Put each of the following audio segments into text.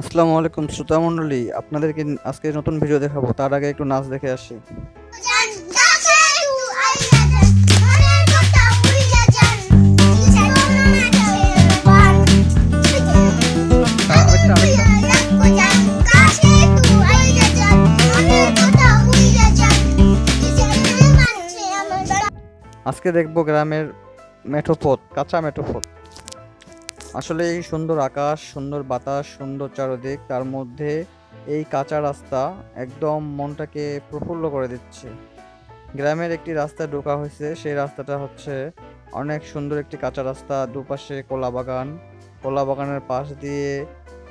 আসসালামু আলাইকুম শ্রোতা মণ্ডলী, আপনাদেরকে আজকে নতুন ভিডিও দেখাবো। তার আগে একটু নাচ দেখে আসি। আজকে দেখব গ্রামের মেঠোপথ কাঁচা মেঠোপথ আসলে এই সুন্দর আকাশ, সুন্দর বাতাস, সুন্দর চারদিক, তার মধ্যে এই কাঁচা রাস্তা একদম মনটাকে প্রফুল্ল করে দিচ্ছে। গ্রামের একটি রাস্তা ঢোকা হয়েছে, সেই রাস্তাটা হচ্ছে অনেক সুন্দর একটি কাঁচা রাস্তা, দুপাশে কলা বাগান। কলা বাগানের পাশ দিয়ে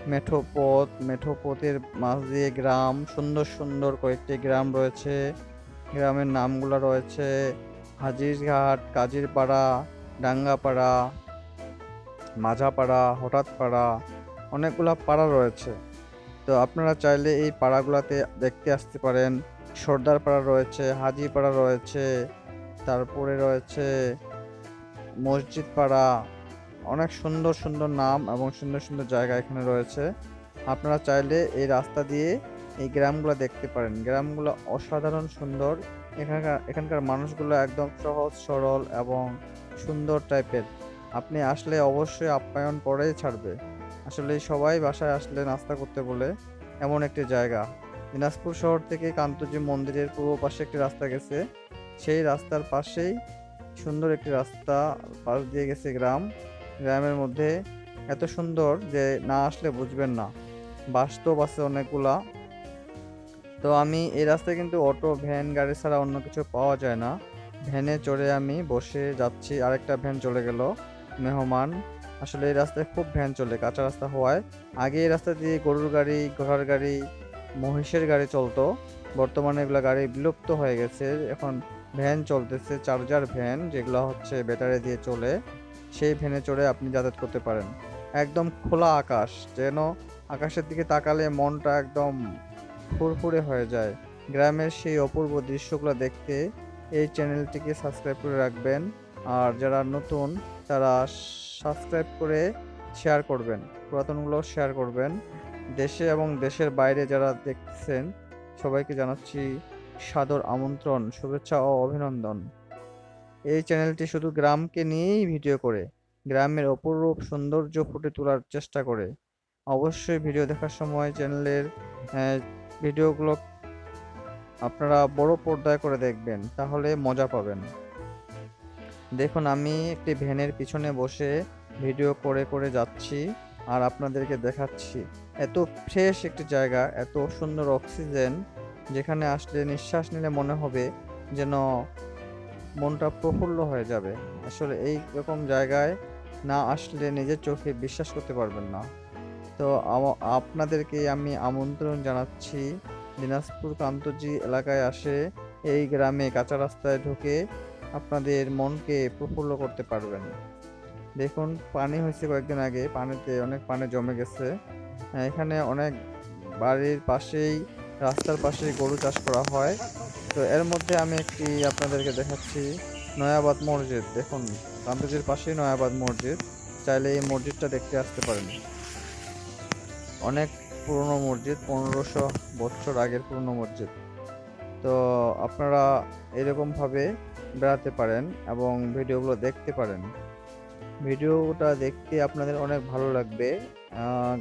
মেঠো পথ, মেঠো পথের মাঝ দিয়ে গ্রাম, সুন্দর সুন্দর কয়েকটি গ্রাম রয়েছে। গ্রামের নামগুলো রয়েছে, হাজিরঘাট, কাজিরপাড়া, ডাঙ্গাপাড়া মাঝাপাড়া হঠাৎপাড়া অনেকগুলা পাড়া রয়েছে। তো আপনারা চাইলে এই পাড়াগুলোতে দেখতে আসতে পারেন। সর্দার পাড়া রয়েছে হাজিপাড়া রয়েছে, তারপরে রয়েছে মসজিদ পাড়া। অনেক সুন্দর সুন্দর নাম এবং সুন্দর সুন্দর জায়গা এখানে রয়েছে। আপনারা চাইলে এই রাস্তা দিয়ে এই গ্রামগুলো দেখতে পারেন। গ্রামগুলো অসাধারণ সুন্দর। এখানকার এখানকার মানুষগুলো একদম সহজ, সরল এবং সুন্দর টাইপের আপনি আসলে অবশ্যই আপ্যায়ন করেই ছাড়বে। আসলে সবাই বাসায় আসলে নাস্তা করতে বলে এমন একটি জায়গা। দিনাজপুর শহর থেকে কান্তজি মন্দিরের পূর্ব পাশে একটি রাস্তা গেছে। সেই রাস্তার পাশেই সুন্দর একটি রাস্তা পাশ দিয়ে গেছে গ্রাম। গ্রামের মধ্যে এত সুন্দর যে না আসলে বুঝবেন না। বাস্তব আছে অনেকগুলা। তো আমি এই রাস্তায় কিন্তু অটো, ভ্যান, গাড়ি ছাড়া অন্য কিছু পাওয়া যায় না। ভ্যানে চড়ে আমি বসে যাচ্ছি, আরেকটা ভ্যান চলে গেল। মেহমান। আসলে এই রাস্তায় খুব ভ্যান চলে, কাঁচা রাস্তা হওয়ায়। আগে এই রাস্তা দিয়ে গরুর গাড়ি, ঘোড়ার গাড়ি, মহিষের গাড়ি চলতো। বর্তমানে এগুলো গাড়ি বিলুপ্ত হয়ে গেছে। এখন ভ্যান চলতেছে, চার্জার ভ্যান, যেগুলো হচ্ছে ব্যাটারি দিয়ে চলে। সেই ভ্যানে চড়ে আপনি যাতায়াত করতে পারেন। একদম খোলা আকাশ, যেন আকাশের দিকে তাকালে মনটা একদম ফুরফুরে হয়ে যায়। গ্রামের সেই অপূর্ব দৃশ্যগুলো দেখতে এই চ্যানেলটিকে সাবস্ক্রাইব করে রাখবেন। আর যারা নতুন, তারা সাবস্ক্রাইব করে শেয়ার করবেন। পুরাতনগুলো শেয়ার করবেন। দেশে এবং দেশের বাইরে যারা দেখছেন, সবাইকে জানাচ্ছি সাদর আমন্ত্রণ, শুভেচ্ছা ও অভিনন্দন। এই চ্যানেলটি শুধু গ্রামকে নিয়েই ভিডিও করে, গ্রামের অপরূপ সৌন্দর্য ফুটে তোলার চেষ্টা করে। অবশ্যই ভিডিও দেখার সময় চ্যানেলের ভিডিওগুলো আপনারা বড় পর্দায় করে দেখবেন, তাহলে মজা পাবেন। দেখুন, আমি একটি ভ্যানের পিছনে বসে ভিডিও করে করে যাচ্ছি আর আপনাদেরকে দেখাচ্ছি। এত ফ্রেশ একটি জায়গা, এত সুন্দর অক্সিজেন যেখানে আসলে নিঃশ্বাস নিলে মনে হবে যেন মনটা প্রফুল্ল হয়ে যাবে। আসলে এই রকম জায়গায় না আসলে নিজের চোখে বিশ্বাস করতে পারবেন না। তো আপনাদেরকে আমি আমন্ত্রণ জানাচ্ছি। দিনাজপুর কান্তজি এলাকায় আসে, এই গ্রামে কাঁচা রাস্তায় ঢুকে আপনাদের মনকে প্রফুল্ল করতে পারবেন। দেখুন পানি হয়েছে কয়েকদিন আগে পানিতে অনেক পানি জমে গেছে। আহ, এখানে অনেক বাড়ির পাশেই রাস্তার পাশেই গরু চাষ করা হয়। তো এর মধ্যে আমি একটি আপনাদেরকে দেখাচ্ছি নয়াবাদ মসজিদ। দেখুন কান্তজির পাশেই নয়াবাদ মসজিদ। চাইলে এই মসজিদটা দেখতে আসতে পারেন। অনেক পুরনো মসজিদ পনেরোশো বছর আগের পুরনো মসজিদ। তো আপনারা এরকমভাবে বেড়াতে পারেন এবং ভিডিওগুলো দেখতে পারেন। ভিডিওটা দেখতে আপনাদের অনেক ভালো লাগবে।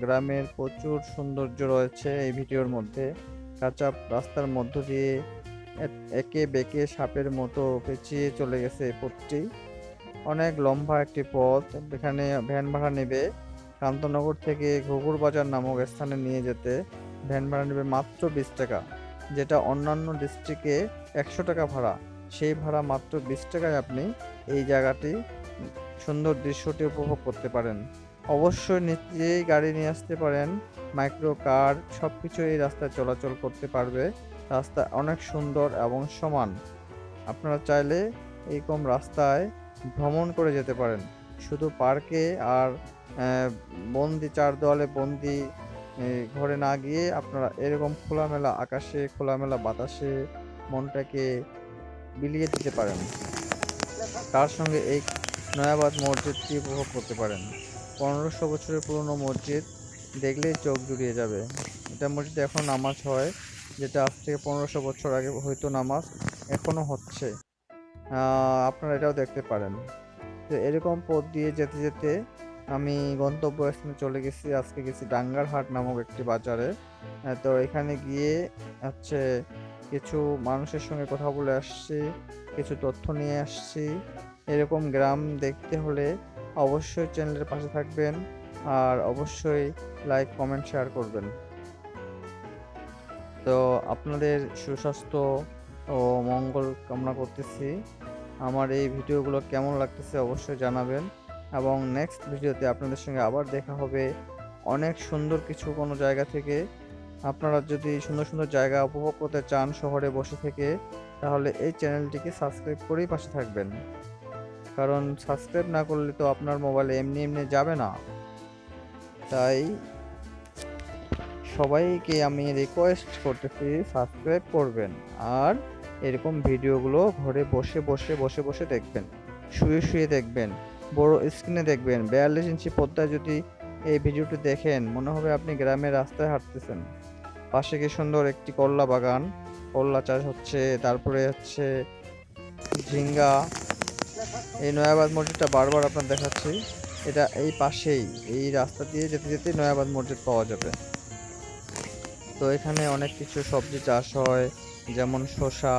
গ্রামের প্রচুর সৌন্দর্য রয়েছে এই ভিডিওর মধ্যে। কাঁচা রাস্তার মধ্য দিয়ে এক- বেঁকে সাপের মতো পেঁচিয়ে চলে গেছে পথটি। অনেক লম্বা একটি পথ এখানে ভ্যান ভাড়া নেবে। কান্তনগর থেকে ঘুঘুর বাজার নামক স্থানে নিয়ে যেতে ভ্যান ভাড়া নেবে মাত্র বিশ টাকা, যেটা অন্যান্য ডিস্ট্রিক্টে একশো টাকা ভাড়া। সেই ভাড়া মাত্র বিশ টাকায় আপনি এই জায়গাটি সুন্দর দৃশ্যটি উপভোগ করতে পারেন। অবশ্যই নিজেই গাড়ি নিয়ে আসতে পারেন মাইক্রো কার সব কিছু এই রাস্তায় চলাচল করতে পারবে। রাস্তা অনেক সুন্দর এবং সমান। আপনারা চাইলে এইরকম রাস্তায় ভ্রমণ করে যেতে পারেন। শুধু পার্কে আর বন্দি চার দেওয়ালে বন্দি ঘরে না গিয়ে আপনারা এরকম খোলামেলা আকাশে, খোলামেলা বাতাসে, মনটাকে বিলিয়ে দিতে পারেন। তার সঙ্গে এই নয়াবাদ মসজিদটি উপভোগ করতে পারেন। পনেরোশো বছরের পুরনো মসজিদ, দেখলেই চোখ জুড়িয়ে যাবে। এটা মসজিদে এখন নামাজ হয়, যেটা আজ থেকে পনেরোশো বছর আগে হয়তো নামাজ, এখনও হচ্ছে। আপনারা এটাও দেখতে পারেন। তো এরকম পথ দিয়ে যেতে যেতে আমি গন্তব্যস্থানে চলে গেছি। আজকে গেছি ডাঙ্গারহাট নামক একটি বাজারে। তো এখানে গিয়ে হচ্ছে কিছু মানুষের সঙ্গে কথা বলে আসছি, কিছু তথ্য নিয়ে আসছি। এরকম গ্রাম দেখতে হলে অবশ্যই চ্যানেলের পাশে থাকবেন আর অবশ্যই লাইক কমেন্ট শেয়ার করবেন। তো আপনাদের সুস্বাস্থ্য ও মঙ্গল কামনা করতেছি। আমার এই ভিডিওগুলো কেমন লাগতেছে অবশ্যই জানাবেন এবং নেক্সট ভিডিওতে আপনাদের সঙ্গে আবার দেখা হবে অনেক সুন্দর কিছু কোনো জায়গা থেকে। আপনারা যদি সুন্দর সুন্দর জায়গা উপভোগ করতে চান শহরে বসে থেকে, তাহলে এই চ্যানেলটিকে সাবস্ক্রাইব করেই পাশে থাকবেন। কারণ সাবস্ক্রাইব না করলে তো আপনার মোবাইলে এমনি এমনি যাবে না। তাই সবাইকে আমি রিকোয়েস্ট করতেছি, সাবস্ক্রাইব করবেন। আর এরকম ভিডিওগুলো ঘরে বসে বসে বসে বসে দেখবেন। শুয়ে শুয়ে দেখবেন। বড় স্ক্রিনে দেখবেন। বিয়াল্লিশ ইঞ্চি পর্দায় যদি এই ভিডিওটি দেখেন, মনে হবে আপনি গ্রামের রাস্তায় হাঁটতেছেন। পাশে কি সুন্দর একটি করলা বাগান। করলা চাষ হচ্ছে, তারপরে হচ্ছে ঝিঙ্গা। এই নয়াবাদ মসজিদটা বারবার আপনার দেখাচ্ছি। এটা এই পাশেই, এই রাস্তা দিয়ে যেতে যেতে নয়াবাদ মসজিদ পাওয়া যাবে। তো এখানে অনেক কিছু সবজি চাষ হয়, যেমন শসা,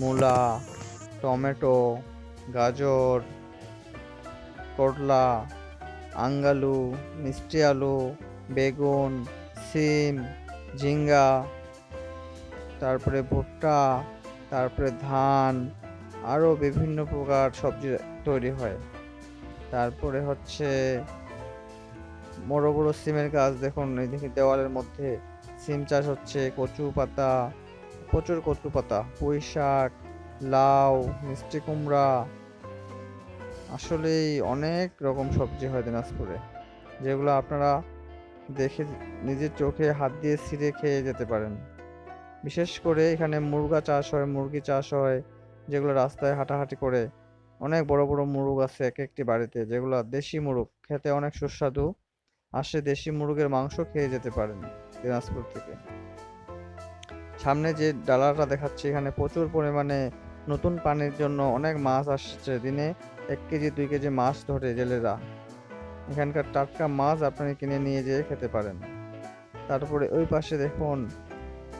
মূলা, টমেটো, গাজর, করলা। আঙ্গালু, মিষ্টি আলু, বেগুন, সিম, ঝিঙ্গা, তারপরে ভুট্টা, তারপরে ধান আরও বিভিন্ন প্রকার সবজি তৈরি হয়। তারপরে হচ্ছে বড় বড় সিমের গাছ, দেখুন, এদিকে দেওয়ালের মধ্যে সিম চাষ হচ্ছে, কচু পাতা, প্রচুর কচু পাতা পুঁই শাক লাউ, মিষ্টি কুমড়া আসলেই অনেক রকম সবজি হয় দিনাজপুরে, যেগুলো আপনারা দেখে নিজের চোখে হাত দিয়ে ছিঁড়ে খেয়ে যেতে পারেন। বিশেষ করে এখানে মুরগা চাষ হয়, মুরগি চাষ হয়, যেগুলো রাস্তায় হাঁটাহাঁটি করে। অনেক বড় বড় মুরগ আছে এক একটি বাড়িতে, যেগুলো দেশি মুরগ, খেতে অনেক সুস্বাদু। আসে দেশি মুরগের মাংস খেয়ে যেতে পারেন দিনাজপুর থেকে। সামনে যে ডালাটা দেখাচ্ছে, এখানে প্রচুর পরিমাণে নতুন পানির জন্য অনেক মাছ আসছে। দিনে এক কেজি, দুই কেজি মাছ ধরে জেলেরা। এখানকার টাটকা মাছ আপনি কিনে নিয়ে যেয়ে খেতে পারেন। তারপরে ওই পাশে দেখুন,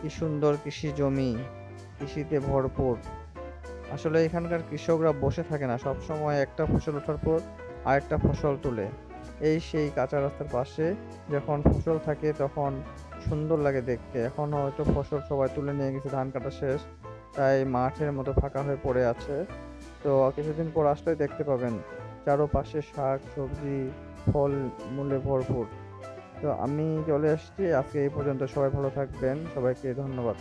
কি সুন্দর কৃষি জমি। কৃষিতে ভরপুর। আসলে এখানকার কৃষকরা বসে থাকে না। সব সময় একটা ফসল ওঠার পর আরেকটা ফসল তোলে। এই সেই কাঁচা রাস্তার পাশে যখন ফসল থাকে তখন সুন্দর লাগে দেখতে। এখন হয়তো ফসল সবাই তুলে নিয়ে গেছে, ধান কাটা শেষ। তাই মাঠের মতো ফাঁকা হয়ে পড়ে আছে। তো কিছুদিন পর আসলেই দেখতে পাবেন, চারোপাশে শাক, সবজি, ফল মূলে ভরপুর। তো আমি চলে আসছি আজকে এই পর্যন্ত সবাই ভালো থাকবেন, সবাইকে ধন্যবাদ।